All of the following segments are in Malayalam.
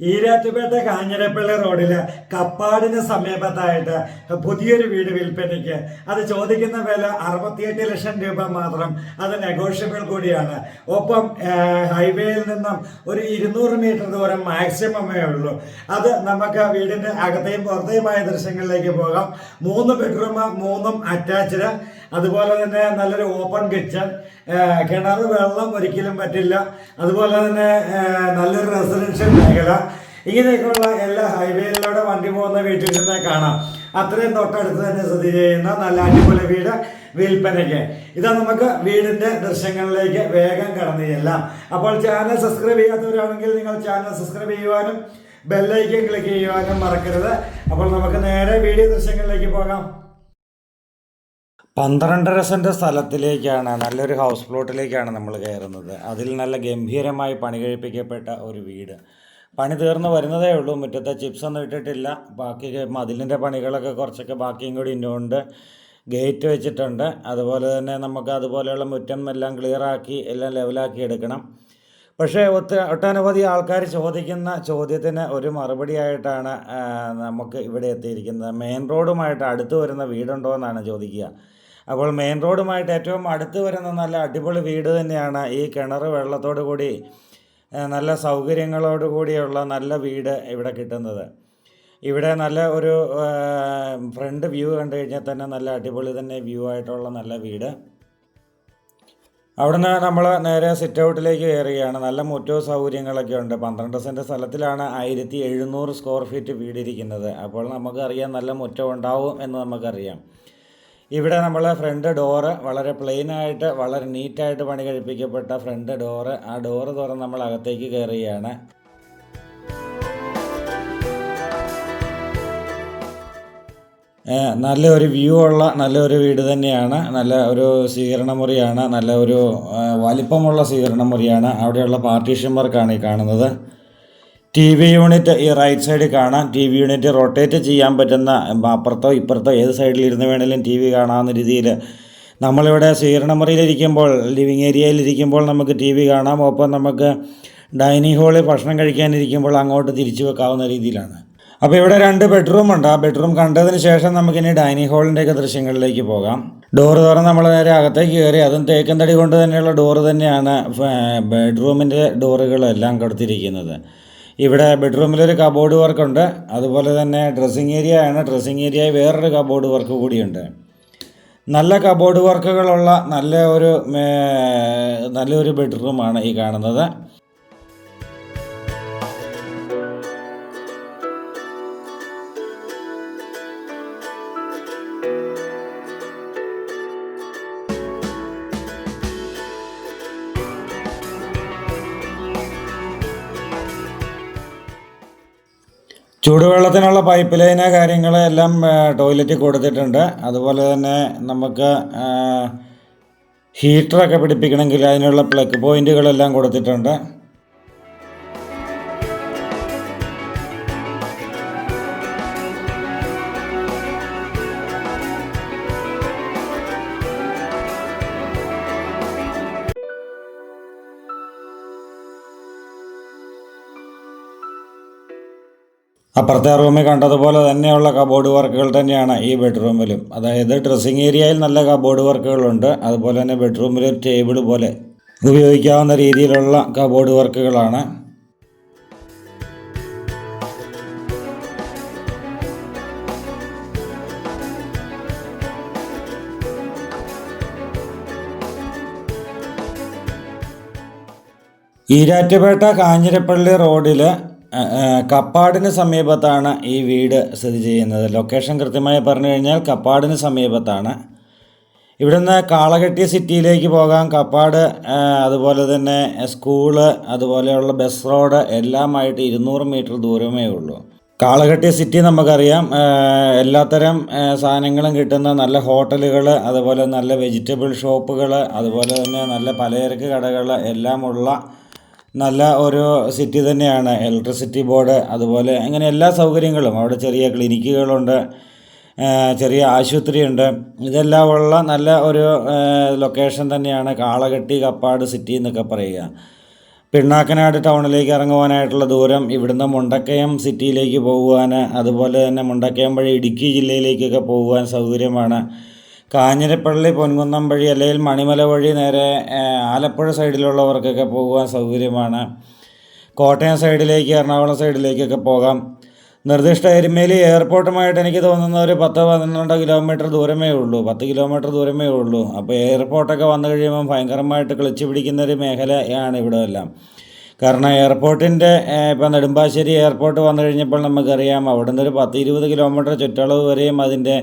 ഈരാറ്റുപേട്ട കാഞ്ഞിരപ്പള്ളി റോഡിൽ കപ്പാടിന് സമീപത്തായിട്ട് പുതിയൊരു വീട് വിൽപ്പനയ്ക്ക്. അത് ചോദിക്കുന്ന വില അറുപത്തിയെട്ട് ലക്ഷം രൂപ മാത്രം. അത് നെഗോഷ്യബിൾ കൂടിയാണ്. ഒപ്പം ഹൈവേയിൽ നിന്നും ഒരു ഇരുന്നൂറ് മീറ്റർ ദൂരം മാക്സിമമേ ഉള്ളൂ. അത് നമുക്ക് വീടിന്റെ അകത്തെയും പുറത്തെയുമായ ദൃശ്യങ്ങളിലേക്ക് പോകാം. മൂന്ന് ബെഡ്റൂം മൂന്നും അറ്റാച്ച്ഡ് അതുപോലെ തന്നെ നല്ലൊരു ഓപ്പൺ കിച്ചൺ കിണർ വെള്ളം ഒരിക്കലും പറ്റില്ല. അതുപോലെ തന്നെ നല്ലൊരു റെസിഡൻഷ്യൽ മേഖല. ഇങ്ങനെയൊക്കെയുള്ള എല്ലാ ഹൈവേയിലൂടെ വണ്ടി പോകുന്ന വീട്ടിൽ നിന്ന് കാണാം. അത്രയും തൊട്ടടുത്ത് തന്നെ സ്ഥിതി ചെയ്യുന്ന നല്ല അടിപൊളി വീട് വിൽപ്പനയ്ക്ക്. ഇതാ നമുക്ക് വീടിന്റെ ദൃശ്യങ്ങളിലേക്ക് വേഗം കടന്നു ചെല്ലാം. അപ്പോൾ ചാനൽ സബ്സ്ക്രൈബ് ചെയ്യാത്തവരാണെങ്കിൽ നിങ്ങൾ ചാനൽ സബ്സ്ക്രൈബ് ചെയ്യുവാനും ബെല്ലൈക്കൻ ക്ലിക്ക് ചെയ്യുവാനും മറക്കരുത്. അപ്പോൾ നമുക്ക് നേരെ വീഡിയോ ദൃശ്യങ്ങളിലേക്ക് പോകാം. പന്ത്രണ്ടര സെന്റ് സ്ഥലത്തിലേക്കാണ് നല്ലൊരു ഹൗസ് പ്ലോട്ടിലേക്കാണ് നമ്മൾ കയറുന്നത്. അതിൽ നല്ല ഗംഭീരമായി പണി കഴിപ്പിക്കപ്പെട്ട ഒരു വീട്. പണി തീർന്ന് വരുന്നതേ ഉള്ളൂ. മുറ്റത്തെ ചിപ്സ് ഒന്നും ഇട്ടിട്ടില്ല. ബാക്കി മതിലിന്റെ പണികളൊക്കെ കുറച്ചൊക്കെ ബാക്കിയും കൂടി ഉണ്ട് ഗേറ്റ് വെച്ചിട്ടുണ്ട്. അതുപോലെ തന്നെ നമുക്ക് അതുപോലെയുള്ള മുറ്റം എല്ലാം ക്ലിയറാക്കി എല്ലാം ലെവലാക്കി എടുക്കണം. പക്ഷേ ഒത്ത ഒട്ടനവധി ആൾക്കാർ ചോദിക്കുന്ന ചോദ്യത്തിന് ഒരു മറുപടിയായിട്ടാണ് നമുക്ക് ഇവിടെ എത്തിയിരിക്കുന്നത്. മെയിൻ റോഡുമായിട്ട് അടുത്ത് വരുന്ന വീടുണ്ടോ എന്നാണ് ചോദിക്കുക. അപ്പോൾ മെയിൻ റോഡുമായിട്ട് ഏറ്റവും അടുത്ത് വരുന്ന നല്ല അടിപൊളി വീട് തന്നെയാണ് ഈ കിണർ വെള്ളത്തോടു കൂടി നല്ല സൗകര്യങ്ങളോട് കൂടിയുള്ള നല്ല വീട് ഇവിടെ കിട്ടുന്നത്. ഇവിടെ നല്ല ഒരു ഫ്രണ്ട് വ്യൂ കണ്ടു കഴിഞ്ഞാൽ തന്നെ നല്ല അടിപൊളി തന്നെ വ്യൂ ആയിട്ടുള്ള നല്ല വീട്. അവിടുന്ന് നമ്മൾ നേരെ സിറ്റ് ഔട്ടിലേക്ക് കയറുകയാണ്. നല്ല മുറ്റവും സൗകര്യങ്ങളൊക്കെ ഉണ്ട്. പന്ത്രണ്ട് സെന്റ് സ്ഥലത്തിലാണ് ആയിരത്തി എഴുന്നൂറ് സ്ക്വയർ ഫീറ്റ് വീടിരിക്കുന്നത് അപ്പോൾ നമുക്കറിയാം നല്ല മുറ്റം ഉണ്ടാവും എന്ന് നമുക്കറിയാം. ഇവിടെ നമ്മൾ ഫ്രണ്ട് ഡോറ് വളരെ പ്ലെയിൻ ആയിട്ട് വളരെ നീറ്റായിട്ട് പണി കഴിപ്പിക്കപ്പെട്ട ഫ്രണ്ട് ഡോറ് ആ ഡോറ് തുറന്ന് നമ്മൾ അകത്തേക്ക് കയറുകയാണ്. നല്ലൊരു വ്യൂ ഉള്ള നല്ലൊരു വീട് തന്നെയാണ്. നല്ല ഒരു സ്വീകരണ മുറിയാണ്. നല്ല ഒരു വലിപ്പമുള്ള സ്വീകരണ മുറിയാണ്. അവിടെയുള്ള പാർട്ടീഷൻ വർക്കാണ് ഈ കാണുന്നത്. ടി വി യൂണിറ്റ് ഈ റൈറ്റ് സൈഡിൽ കാണാം. ടി വി യൂണിറ്റ് റൊട്ടേറ്റ് ചെയ്യാൻ പറ്റുന്ന അപ്പുറത്തോ ഇപ്പുറത്തോ ഏത് സൈഡിൽ ഇരുന്ന് വേണേലും ടി വി കാണാവുന്ന രീതിയിൽ. നമ്മളിവിടെ സ്വീകരണ മുറിയിലിരിക്കുമ്പോൾ ലിവിങ് ഏരിയയിലിരിക്കുമ്പോൾ നമുക്ക് ടി വി കാണാം. ഒപ്പം നമുക്ക് ഡൈനിങ് ഹാളിൽ ഭക്ഷണം കഴിക്കാനിരിക്കുമ്പോൾ അങ്ങോട്ട് തിരിച്ചു വെക്കാവുന്ന രീതിയിലാണ്. അപ്പോൾ ഇവിടെ രണ്ട് ബെഡ്റൂം ഉണ്ട് ആ ബെഡ്റൂം കണ്ടതിന് ശേഷം നമുക്കിനി ഡൈനിങ് ഹാളിന്റെയൊക്കെ ദൃശ്യങ്ങളിലേക്ക് പോകാം. ഡോറ് തുറന്ന് നമ്മൾ നേരെ അകത്തേക്ക് കയറി അതും തേക്കൻ തടി കൊണ്ട് തന്നെയുള്ള ഡോറ് തന്നെയാണ് ബെഡ്റൂമിന്റെ ഡോറുകളെല്ലാം കൊടുത്തിരിക്കുന്നത്. ഇവിടെ ബെഡ്റൂമിലൊരു കബോർഡ് വർക്കുണ്ട് അതുപോലെ തന്നെ ഡ്രസ്സിങ് ഏരിയ ആണ്. ഡ്രസ്സിങ് ഏരിയ വേറൊരു കബോർഡ് വർക്ക് കൂടിയുണ്ട്. നല്ല കബോർഡ് വർക്കുകളുള്ള നല്ല ഒരു നല്ലൊരു ബെഡ്റൂമാണ് ഈ കാണുന്നത്. ചൂടുവെള്ളത്തിനുള്ള പൈപ്പ് ലൈന് കാര്യങ്ങൾ എല്ലാം ടോയ്ലറ്റിൽ കൊടുത്തിട്ടുണ്ട്. അതുപോലെ തന്നെ നമുക്ക് ഹീറ്ററൊക്കെ പിടിപ്പിക്കണമെങ്കിൽ അതിനുള്ള പ്ലഗ് പോയിന്റുകളെല്ലാം കൊടുത്തിട്ടുണ്ട്. അപ്പുറത്തെ റൂമിൽ കണ്ടതുപോലെ തന്നെയുള്ള കബോർഡ് വർക്കുകൾ തന്നെയാണ് ഈ ബെഡ്റൂമിലും അതായത് ഡ്രസ്സിങ് ഏരിയയിൽ നല്ല കബോർഡ് വർക്കുകളുണ്ട് അതുപോലെ തന്നെ ബെഡ്റൂമിൽ ഒരു ടേബിൾ പോലെ ഉപയോഗിക്കാവുന്ന രീതിയിലുള്ള കബോർഡ് വർക്കുകളാണ് ഈരാറ്റുപേട്ട കാഞ്ഞിരപ്പള്ളി റോഡിൽ കപ്പാടിന് സമീപത്താണ് ഈ വീട് സ്ഥിതി ചെയ്യുന്നത്. ലൊക്കേഷൻ കൃത്യമായി പറഞ്ഞു കഴിഞ്ഞാൽ കപ്പാടിന് സമീപത്താണ്. ഇവിടുന്ന് കാളകെട്ടി സിറ്റിയിലേക്ക് പോകാം. കപ്പാട് അതുപോലെ തന്നെ സ്കൂൾ അതുപോലെയുള്ള ബസ് റോഡ് എല്ലാമായിട്ട് ഇരുന്നൂറ് മീറ്റർ ദൂരമേ ഉള്ളൂ. കാളകെട്ടി സിറ്റി നമുക്കറിയാം. എല്ലാത്തരം സാധനങ്ങളും കിട്ടുന്ന നല്ല ഹോട്ടലുകൾ അതുപോലെ നല്ല വെജിറ്റബിൾ ഷോപ്പുകൾ അതുപോലെ തന്നെ നല്ല പലചരക്ക് കടകൾ എല്ലാമുള്ള നല്ല ഒരു സിറ്റി തന്നെയാണ്. ഇലക്ട്രിസിറ്റി ബോർഡ് അതുപോലെ അങ്ങനെ എല്ലാ സൗകര്യങ്ങളും. അവിടെ ചെറിയ ക്ലിനിക്കുകളുണ്ട് ചെറിയ ആശുപത്രിയുണ്ട്. ഇതെല്ലാം ഉള്ള നല്ല ഒരു ലൊക്കേഷൻ തന്നെയാണ് കാളകെട്ടി കപ്പാട് സിറ്റി എന്നൊക്കെ പറയുക. പിണ്ണാക്കനാട് ടൗണിലേക്ക് ഇറങ്ങുവാനായിട്ടുള്ള ദൂരം ഇവിടുന്ന് മുണ്ടക്കയം സിറ്റിയിലേക്ക് പോകുവാൻ അതുപോലെ തന്നെ മുണ്ടക്കയം വഴി ഇടുക്കി ജില്ലയിലേക്കൊക്കെ പോകുവാൻ സൗകര്യമാണ്. കാഞ്ഞിരപ്പള്ളി പൊൻകുന്നം വഴി അല്ലെങ്കിൽ മണിമല വഴി നേരെ ആലപ്പുഴ സൈഡിലുള്ളവർക്കൊക്കെ പോകുവാൻ സൗകര്യമാണ്. കോട്ടയം സൈഡിലേക്ക് എറണാകുളം സൈഡിലേക്കൊക്കെ പോകാം. നിർദ്ദിഷ്ട എരുമേലി എയർപോർട്ടുമായിട്ട് എനിക്ക് തോന്നുന്ന ഒരു പത്ത് പന്ത്രണ്ട് കിലോമീറ്റർ ദൂരമേ ഉള്ളൂ. പത്ത് കിലോമീറ്റർ ദൂരമേ ഉള്ളൂ. അപ്പോൾ എയർപോർട്ടൊക്കെ വന്നു കഴിയുമ്പം ഭയങ്കരമായിട്ട് കളിച്ചു പിടിക്കുന്ന ഒരു മേഖലയാണ് ഇവിടെ എല്ലാം കാരണം എയർപോർട്ടിന്റെ ഇപ്പം നെടുമ്പാശ്ശേരി എയർപോർട്ട് വന്നു കഴിഞ്ഞപ്പോൾ നമുക്കറിയാം അവിടെ നിന്ന് ഒരു പത്ത് ഇരുപത് കിലോമീറ്റർ ചുറ്റളവ് വരെയും അതിന്റെ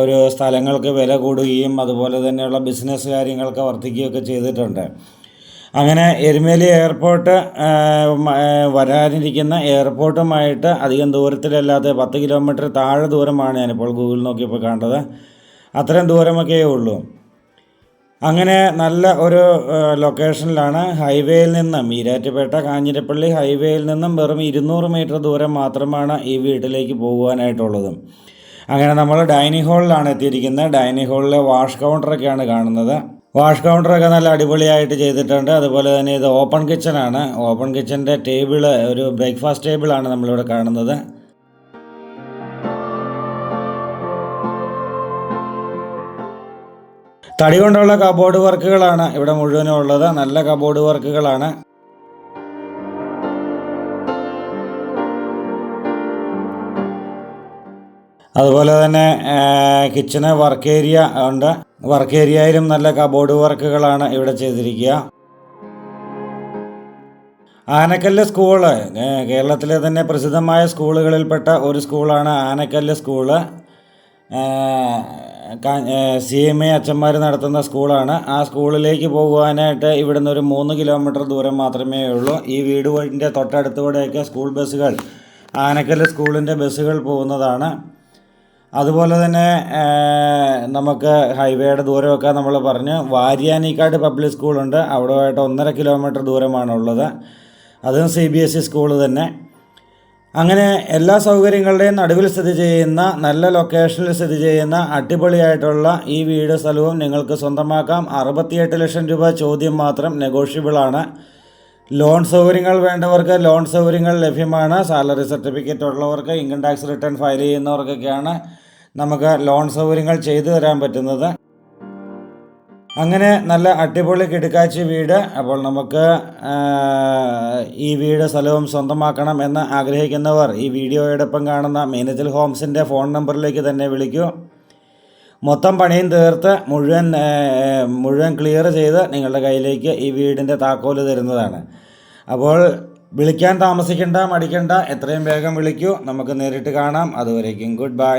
ഒരു സ്ഥലങ്ങൾക്ക് വില കൂടുകയും അതുപോലെ തന്നെയുള്ള ബിസിനസ് കാര്യങ്ങൾക്ക് വർദ്ധിക്കുകയൊക്കെ ചെയ്തിട്ടുണ്ട്. അങ്ങനെ എരുമേലി എയർപോർട്ട് വരാനിരിക്കുന്ന എയർപോർട്ടുമായിട്ട് അധികം ദൂരത്തിലല്ലാതെ പത്ത് കിലോമീറ്റർ താഴെ ദൂരമാണ് ഞാനിപ്പോൾ ഗൂഗിൾ നോക്കിയപ്പോൾ കണ്ടത്. അത്രയും ദൂരമൊക്കെ ഉള്ളൂ. അങ്ങനെ നല്ല ഒരു ലൊക്കേഷനിലാണ് ഹൈവേയിൽ നിന്നും ഈരാറ്റുപേട്ട കാഞ്ഞിരപ്പള്ളി ഹൈവേയിൽ നിന്നും വെറും ഇരുന്നൂറ് മീറ്റർ ദൂരം മാത്രമാണ് ഈ വീട്ടിലേക്ക് പോകുവാനായിട്ടുള്ളത് അങ്ങനെ നമ്മൾ ഡൈനിങ് ഹാളിലാണ് എത്തിയിരിക്കുന്നത്. ഡൈനിങ് ഹാളിലെ വാഷ് കൗണ്ടറൊക്കെയാണ് കാണുന്നത്. വാഷ് കൗണ്ടറൊക്കെ നല്ല അടിപൊളിയായിട്ട് ചെയ്തിട്ടുണ്ട്. അതുപോലെ തന്നെ ഇത് ഓപ്പൺ കിച്ചണാണ് ഓപ്പൺ കിച്ചന്റെ ടേബിൾ ഒരു ബ്രേക്ക്ഫാസ്റ്റ് ടേബിളാണ് നമ്മളിവിടെ കാണുന്നത്. തടി കൊണ്ടുള്ള കബോർഡ് വർക്കുകളാണ് ഇവിടെ മുഴുവനും ഉള്ളത്. നല്ല കബോർഡ് വർക്കുകളാണ്. അതുപോലെ തന്നെ കിച്ചണ് വർക്ക് ഏരിയ ഉണ്ട്. വർക്ക് ഏരിയയിലും നല്ല കബോർഡ് വർക്കുകളാണ് ഇവിടെ ചെയ്തിരിക്കുക. ആനക്കല്ല് സ്കൂൾ കേരളത്തിലെ തന്നെ പ്രസിദ്ധമായ സ്കൂളുകളിൽപ്പെട്ട ഒരു സ്കൂളാണ് Anakkallu school C M A അച്ഛന്മാർ നടത്തുന്ന സ്കൂളാണ്. ആ സ്കൂളിലേക്ക് പോകുവാനായിട്ട് ഇവിടുന്ന് ഒരു മൂന്ന് കിലോമീറ്റർ ദൂരം മാത്രമേ ഉള്ളൂ. ഈ വീടിന്റെ തൊട്ടടുത്തൂടെയൊക്കെ സ്കൂൾ ബസ്സുകൾ ആനക്കല്ല് സ്കൂളിന്റെ ബസ്സുകൾ പോകുന്നതാണ്. അതുപോലെ തന്നെ നമുക്ക് ഹൈവേയുടെ ദൂരമൊക്കെ നമ്മൾ പറഞ്ഞു. വാര്യാനിക്കാട് പബ്ലിക് സ്കൂളുണ്ട്. ആയിട്ട് ഒന്നര കിലോമീറ്റർ ദൂരമാണുള്ളത്. അതും C B S E school തന്നെ. അങ്ങനെ എല്ലാ സൗകര്യങ്ങളുടെയും നടുവിൽ സ്ഥിതി ചെയ്യുന്ന നല്ല ലൊക്കേഷനിൽ സ്ഥിതി ചെയ്യുന്ന അടിപൊളിയായിട്ടുള്ള ഈ വീട് സ്ഥലവും നിങ്ങൾക്ക് സ്വന്തമാക്കാം. അറുപത്തിയെട്ട് ലക്ഷം രൂപ ചോദ്യം മാത്രം നെഗോഷ്യബിളാണ് ലോൺ സൗകര്യങ്ങൾ വേണ്ടവർക്ക് ലോൺ സൗകര്യങ്ങൾ ലഭ്യമാണ്. സാലറി സർട്ടിഫിക്കറ്റ് ഉള്ളവർക്ക് ഇൻകം ടാക്സ് റിട്ടേൺ ഫയൽ ചെയ്യുന്നവർക്കൊക്കെയാണ്. നമുക്ക് ലോൺ സൗകര്യങ്ങൾ ചെയ്തു തരാൻ പറ്റുന്നത്. അങ്ങനെ നല്ല അടിപൊളി കിടക്കാച്ചി വീട്. അപ്പോൾ നമുക്ക് ഈ വീട് സ്ഥലവും സ്വന്തമാക്കണം എന്ന് ആഗ്രഹിക്കുന്നവർ ഈ വീഡിയോയോടൊപ്പം കാണുന്ന മീനത്തിൽ ഹോംസിന്റെ ഫോൺ നമ്പറിലേക്ക് തന്നെ വിളിക്കൂ. മൊത്തം പണിയും തീർത്ത് മുഴുവൻ മുഴുവൻ ക്ലിയർ ചെയ്ത് നിങ്ങളുടെ കയ്യിലേക്ക് ഈ വീടിന്റെ താക്കോൽ തരുന്നതാണ്. അപ്പോൾ വിളിക്കാൻ താമസിക്കേണ്ട മടിക്കേണ്ട എത്രയും വേഗം വിളിക്കൂ. നമുക്ക് നേരിട്ട് കാണാം. അതുവരേക്കും ഗുഡ് ബൈ.